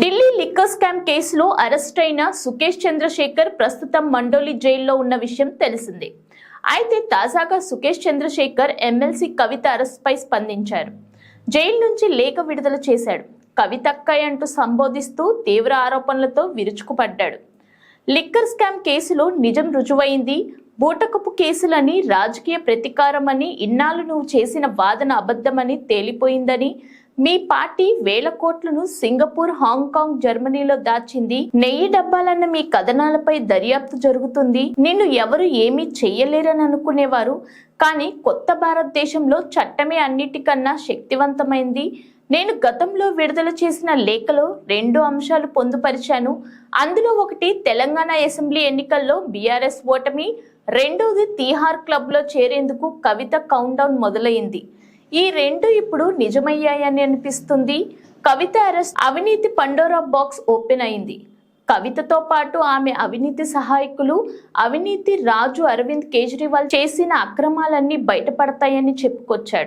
Delhi liquor scam కేసులో arrest అయిన సుకేష్ చంద్రశేఖర్ ప్రస్తుతం మండోలి జైల్లో ఉన్న విషయం తెలిసిందే. అయితే తాజాగా సుకేష్ చంద్రశేఖర్ ఎమ్మెల్సీ కవిత అరెస్ట్పై స్పందించారు. జైలు నుంచి లేఖ విడుదల చేశాడు. కవితక్కయ్య అంటూ సంబోధిస్తూ తీవ్ర ఆరోపణలతో విరుచుకుపడ్డాడు. లిక్కర్ స్కామ్ కేసులో నిజం రుజువైంది. బూటకపు కేసులని రాజకీయ ప్రతీకారమని ఇన్నాళ్ళు నువ్వు చేసిన వాదన అబద్ధమని తేలిపోయిందని మీ పార్టీ వేల కోట్లను సింగపూర్ హాంకాంగ్ జర్మనీలో దాచింది. నెయ్యి డబ్బాలన్న మీ కథనాలపై దర్యాప్తు జరుగుతుంది. నిన్ను ఎవరు ఏమీ చెయ్యలేరని అనుకునేవారు. కానీ కొత్త భారతదేశంలో చట్టమే అన్నిటికన్నా శక్తివంతమైంది. నేను గతంలో విడుదల చేసిన లేఖలో రెండు అంశాలు పొందుపరిచాను. అందులో ఒకటి తెలంగాణ అసెంబ్లీ ఎన్నికల్లో బీఆర్ఎస్ ఓటమి. రెండవది తీహార్ క్లబ్లో చేరేందుకు కవిత కౌంట్ డౌన్ మొదలైంది. ఈ రెండు ఇప్పుడు నిజమయ్యాయని అనిపిస్తుంది. కవిత అరెస్ట్ అవినీతి పండోరా బాక్స్ ఓపెన్ అయింది. కవితతో పాటు ఆమె అవినీతి సహాయకులు అవినీతి రాజు అరవింద్ కేజ్రీవాల్ చేసిన అక్రమాలన్నీ బయటపడతాయని చెప్పుకొచ్చాడు.